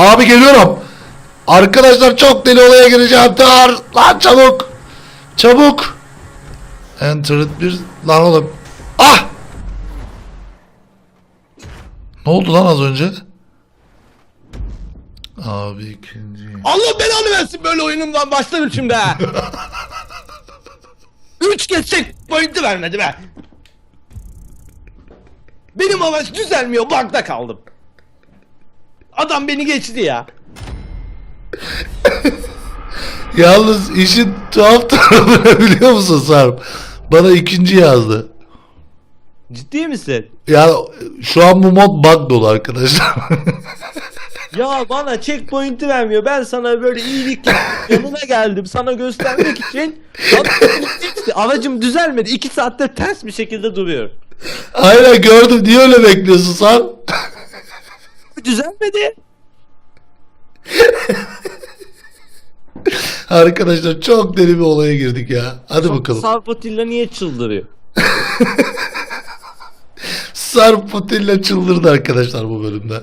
Abi geliyorum. Arkadaşlar çok deli olaya gireceğim. Dur. Lan çabuk. Çabuk. Enter bir. Lan oğlum. Ah. Ne oldu lan az önce? Abi ikinci. Allah belanı versin böyle oyunumdan başlarım şimdi ha. Üç kez çek pointi vermedi be. Benim amaç düzelmiyor bakta kaldım. Adam beni geçti ya. Yalnız işin tuhaf tarafı ne biliyor musun Sarp? Bana ikinci yazdı. Ciddi misin? Ya şu an bu mod bug dolu arkadaşlar. Ya bana checkpoint'i vermiyor. Ben sana böyle iyilik yanına geldim. Sana göstermek için. Aracım düzelmedi. İki saattir ters bir şekilde duruyor. Aynen gördüm. Niye öyle bekliyorsun Sarp? Düzelmedi. Arkadaşlar çok deli bir olaya girdik ya. Hadi bakalım. Sarp Atilla niye çıldırıyor? Sarp Patilla çıldırdı arkadaşlar bu bölümde.